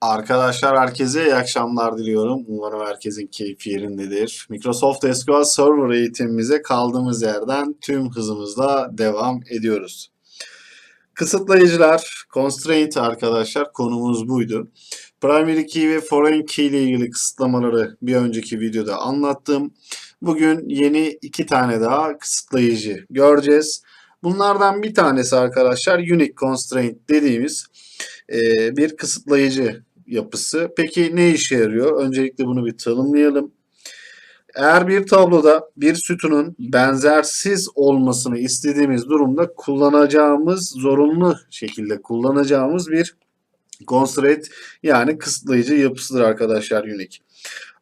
Arkadaşlar herkese iyi akşamlar diliyorum. Umarım herkesin keyfi yerindedir. Microsoft SQL Server eğitimimize kaldığımız yerden tüm hızımızla devam ediyoruz. Kısıtlayıcılar, constraint arkadaşlar konumuz buydu. Primary key ve foreign key ile ilgili kısıtlamaları bir önceki videoda anlattım. Bugün yeni iki tane daha kısıtlayıcı göreceğiz. Bunlardan bir tanesi arkadaşlar unique constraint dediğimiz bir kısıtlayıcı yapısı. Peki ne işe yarıyor? Öncelikle bunu bir tanımlayalım. Eğer bir tabloda bir sütunun benzersiz olmasını istediğimiz durumda kullanacağımız, zorunlu şekilde kullanacağımız bir constraint yani kısıtlayıcı yapısıdır arkadaşlar unique.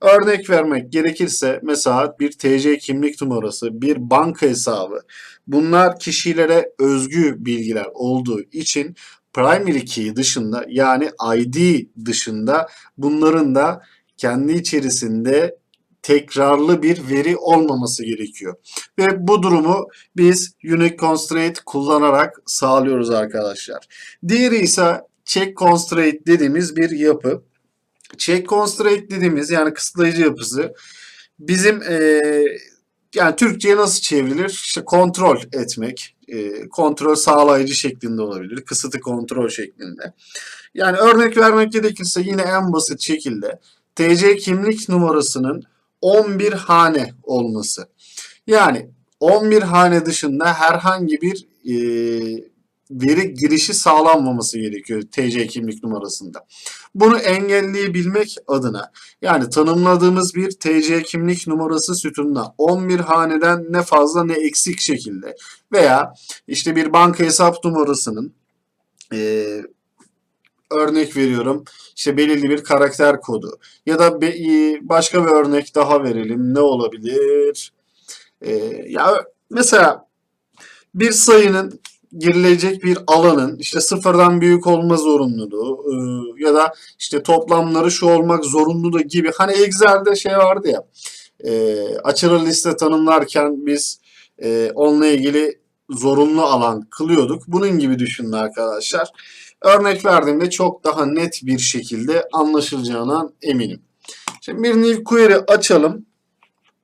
Örnek vermek gerekirse mesela bir TC kimlik numarası, bir banka hesabı bunlar kişilere özgü bilgiler olduğu için primary key dışında yani ID dışında bunların da kendi içerisinde tekrarlı bir veri olmaması gerekiyor. Ve bu durumu biz unique constraint kullanarak sağlıyoruz arkadaşlar. Diğeri ise check constraint dediğimiz bir yapı. Check constraint dediğimiz yani kısıtlayıcı yapısı bizim eee yani Türkçe'ye nasıl çevrilir? İşte kontrol etmek, e, kontrol sağlayıcı şeklinde olabilir, kısıtı kontrol şeklinde. Yani örnek vermek gerekirse yine en basit şekilde TC kimlik numarasının 11 hane olması. Yani 11 hane dışında herhangi bir e, veri girişi sağlanmaması gerekiyor TC kimlik numarasında. Bunu engelleyebilmek adına yani tanımladığımız bir TC kimlik numarası sütununa 11 haneden ne fazla ne eksik şekilde veya işte bir banka hesap numarasının e, örnek veriyorum işte belirli bir karakter kodu ya da be, başka bir örnek daha verelim ne olabilir? E, ya mesela bir sayının girilecek bir alanın işte sıfırdan büyük olma zorunluluğu e, ya da işte toplamları şu olmak zorunluluğu gibi hani Excel'de şey vardı ya e, açılı liste tanımlarken biz e, onunla ilgili zorunlu alan kılıyorduk. Bunun gibi düşünün arkadaşlar. Örnek verdiğimde çok daha net bir şekilde anlaşılacağına eminim. Şimdi bir new query açalım.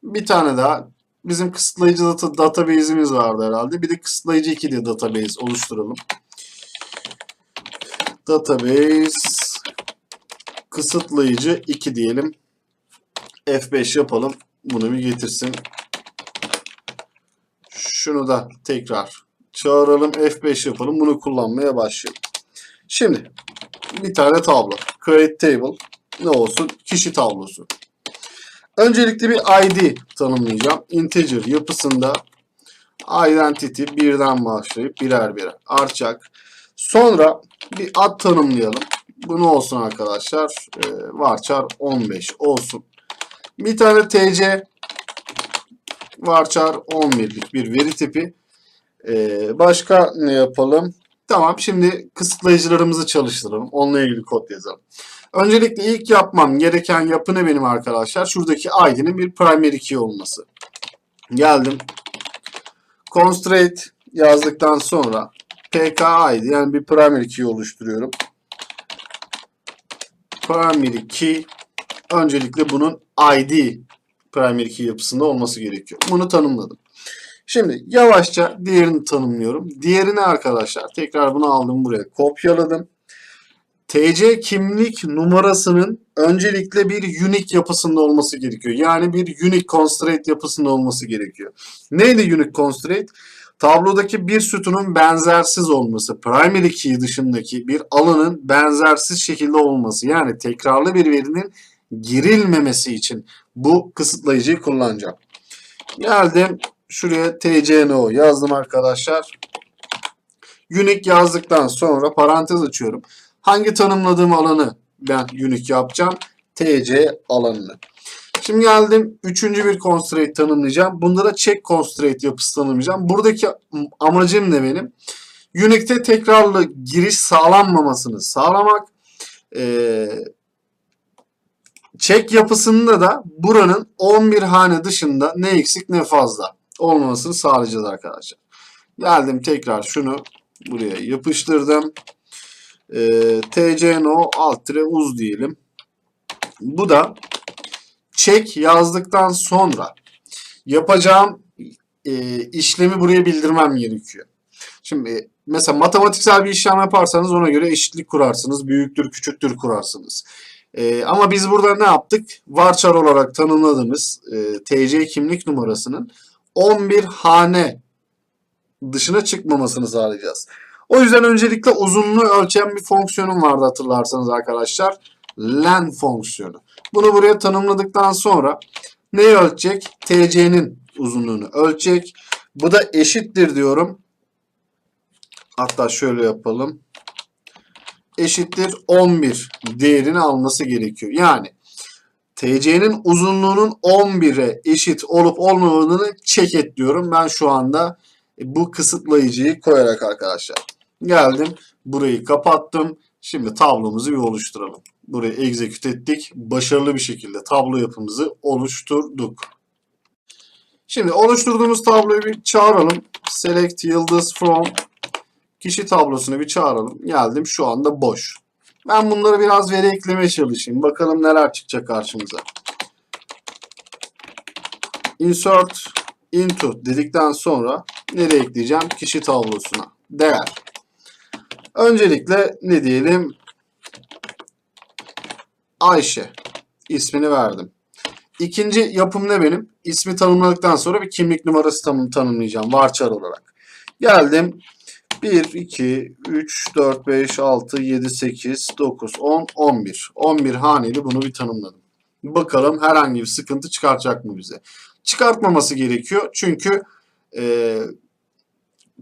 Bir tane daha bizim kısıtlayıcı data, database'imiz vardı herhalde. Bir de kısıtlayıcı 2 diye database oluşturalım. Database kısıtlayıcı 2 diyelim. F5 yapalım. Bunu bir getirsin. Şunu da tekrar çağıralım. F5 yapalım. Bunu kullanmaya başlayalım. Şimdi bir tane tablo. Create table. Ne olsun? Kişi tablosu. Öncelikle bir ID tanımlayacağım. Integer yapısında identity birden başlayıp birer birer artacak. Sonra bir ad tanımlayalım. Bu ne olsun arkadaşlar? Ee, varchar 15 olsun. Bir tane tc varchar 11'lik bir veri tipi. Ee, başka ne yapalım? Tamam şimdi kısıtlayıcılarımızı çalıştıralım. Onunla ilgili kod yazalım. Öncelikle ilk yapmam gereken yapı ne benim arkadaşlar? Şuradaki ID'nin bir primary key olması. Geldim. Constraint yazdıktan sonra PKID yani bir primary key oluşturuyorum. Primary key öncelikle bunun ID primary key yapısında olması gerekiyor. Bunu tanımladım. Şimdi yavaşça diğerini tanımlıyorum. Diğerini arkadaşlar tekrar bunu aldım buraya kopyaladım. TC kimlik numarasının öncelikle bir unique yapısında olması gerekiyor. Yani bir unique constraint yapısında olması gerekiyor. Neydi unique constraint? Tablodaki bir sütunun benzersiz olması, primary key dışındaki bir alanın benzersiz şekilde olması. Yani tekrarlı bir verinin girilmemesi için bu kısıtlayıcıyı kullanacağım. Geldim şuraya tcno yazdım arkadaşlar. Unique yazdıktan sonra parantez açıyorum. Hangi tanımladığım alanı ben unique yapacağım? TC alanını. Şimdi geldim üçüncü bir constraint tanımlayacağım. Bunda da check constraint yapısı tanımlayacağım. Buradaki amacım ne benim? Unique'te tekrarlı giriş sağlanmamasını sağlamak. Ee, check yapısında da buranın 11 hane dışında ne eksik ne fazla olmamasını sağlayacağız arkadaşlar. Geldim tekrar şunu buraya yapıştırdım. E, tcno alt uz diyelim. Bu da check yazdıktan sonra yapacağım e, işlemi buraya bildirmem gerekiyor. Şimdi mesela matematiksel bir işlem yaparsanız ona göre eşitlik kurarsınız. Büyüktür, küçüktür kurarsınız. E, ama biz burada ne yaptık? Varchar olarak tanımladığımız e, TC kimlik numarasının 11 hane dışına çıkmamasını sağlayacağız. O yüzden öncelikle uzunluğu ölçen bir fonksiyonum vardı hatırlarsanız arkadaşlar. Len fonksiyonu. Bunu buraya tanımladıktan sonra neyi ölçecek? TC'nin uzunluğunu ölçecek. Bu da eşittir diyorum. Hatta şöyle yapalım. Eşittir 11 değerini alması gerekiyor. Yani TC'nin uzunluğunun 11'e eşit olup olmamadığını check et diyorum. Ben şu anda bu kısıtlayıcıyı koyarak arkadaşlar. Geldim. Burayı kapattım. Şimdi tablomuzu bir oluşturalım. Burayı execute ettik. Başarılı bir şekilde tablo yapımızı oluşturduk. Şimdi oluşturduğumuz tabloyu bir çağıralım. Select yıldız from kişi tablosunu bir çağıralım. Geldim şu anda boş. Ben bunları biraz veri eklemeye çalışayım. Bakalım neler çıkacak karşımıza. Insert into dedikten sonra nereye ekleyeceğim? Kişi tablosuna. Değer. Öncelikle ne diyelim? Ayşe. ismini verdim. İkinci yapım ne benim? İsmi tanımladıktan sonra bir kimlik numarası tanım tanımlayacağım. Varchar olarak. Geldim. 1, 2, 3, 4, 5, 6, 7, 8, 9, 10, 11. 11 haneli bunu bir tanımladım. Bakalım herhangi bir sıkıntı çıkartacak mı bize? Çıkartmaması gerekiyor. Çünkü e,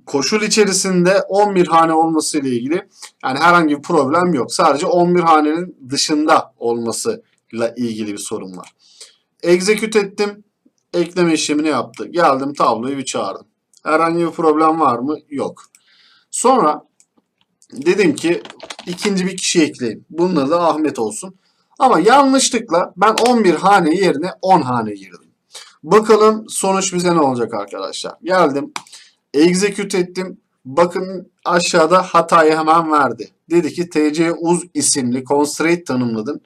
koşul içerisinde 11 hane olması ile ilgili yani herhangi bir problem yok. Sadece 11 hanenin dışında olmasıyla ilgili bir sorun var. Execute ettim. Ekleme işlemini yaptı. Geldim tabloyu bir çağırdım. Herhangi bir problem var mı? Yok. Sonra dedim ki ikinci bir kişi ekleyeyim. Bunun adı Ahmet olsun. Ama yanlışlıkla ben 11 hane yerine 10 hane girdim. Bakalım sonuç bize ne olacak arkadaşlar. Geldim. Execute ettim. Bakın aşağıda hatayı hemen verdi. Dedi ki TC uz isimli constraint tanımladın.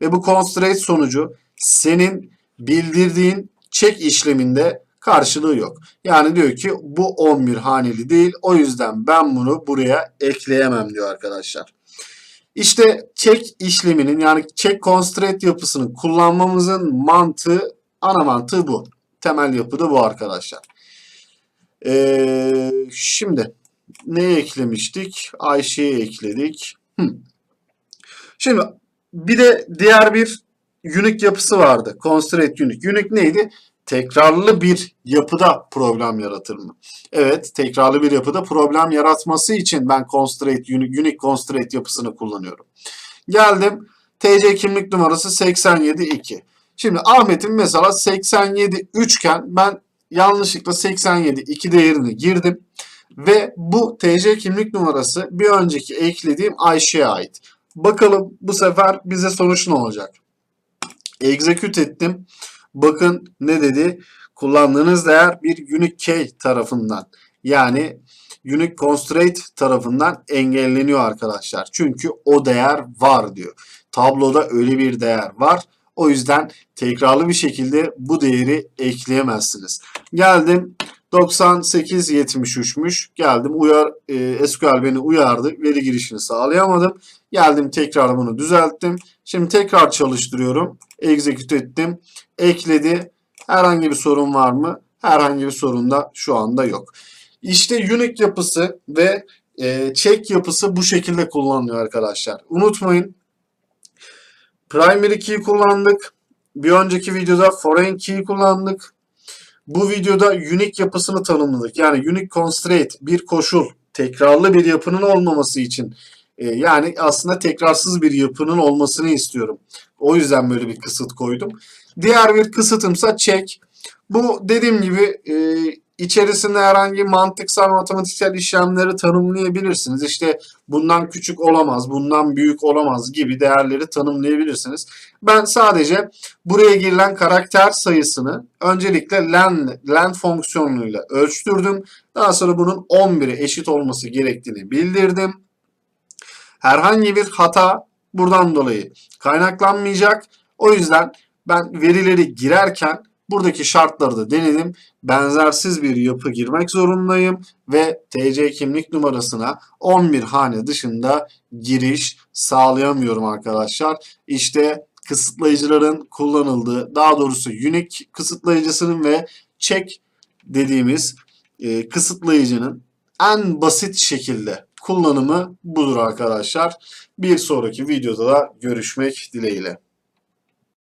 Ve bu constraint sonucu senin bildirdiğin check işleminde karşılığı yok. Yani diyor ki bu 11 haneli değil. O yüzden ben bunu buraya ekleyemem diyor arkadaşlar. İşte check işleminin yani check constraint yapısını kullanmamızın mantığı, ana mantığı bu. Temel yapı da bu arkadaşlar. Ee, şimdi neye eklemiştik? Ayşe'ye ekledik. Hı. Şimdi bir de diğer bir unique yapısı vardı. Constraint unique. Unique neydi? Tekrarlı bir yapıda problem yaratır mı? Evet, tekrarlı bir yapıda problem yaratması için ben constraint, unique constraint yapısını kullanıyorum. Geldim. TC kimlik numarası 872. Şimdi Ahmet'in mesela 87 üçgen ben yanlışlıkla 87 2 değerini girdim. Ve bu TC kimlik numarası bir önceki eklediğim Ayşe'ye ait. Bakalım bu sefer bize sonuç ne olacak? Execute ettim. Bakın ne dedi? Kullandığınız değer bir unique key tarafından yani unique constraint tarafından engelleniyor arkadaşlar. Çünkü o değer var diyor. Tabloda öyle bir değer var. O yüzden tekrarlı bir şekilde bu değeri ekleyemezsiniz. Geldim 98.73'müş. Geldim uyar e, SQL beni uyardı. Veri girişini sağlayamadım. Geldim tekrar bunu düzelttim. Şimdi tekrar çalıştırıyorum. Execute ettim. Ekledi. Herhangi bir sorun var mı? Herhangi bir sorun da şu anda yok. İşte unique yapısı ve e, check yapısı bu şekilde kullanılıyor arkadaşlar. Unutmayın primary key kullandık. Bir önceki videoda foreign key kullandık. Bu videoda unique yapısını tanımladık. Yani unique constraint bir koşul, tekrarlı bir yapının olmaması için e, yani aslında tekrarsız bir yapının olmasını istiyorum. O yüzden böyle bir kısıt koydum. Diğer bir kısıtımsa check. Bu dediğim gibi e, içerisinde herhangi mantıksal matematiksel işlemleri tanımlayabilirsiniz. İşte bundan küçük olamaz, bundan büyük olamaz gibi değerleri tanımlayabilirsiniz. Ben sadece buraya girilen karakter sayısını öncelikle len, len fonksiyonuyla ölçtürdüm. Daha sonra bunun 11'e eşit olması gerektiğini bildirdim. Herhangi bir hata buradan dolayı kaynaklanmayacak. O yüzden ben verileri girerken buradaki şartları da denedim. Benzersiz bir yapı girmek zorundayım ve TC kimlik numarasına 11 hane dışında giriş sağlayamıyorum arkadaşlar. İşte kısıtlayıcıların kullanıldığı, daha doğrusu Unique kısıtlayıcısının ve check dediğimiz e, kısıtlayıcının en basit şekilde kullanımı budur arkadaşlar. Bir sonraki videoda da görüşmek dileğiyle.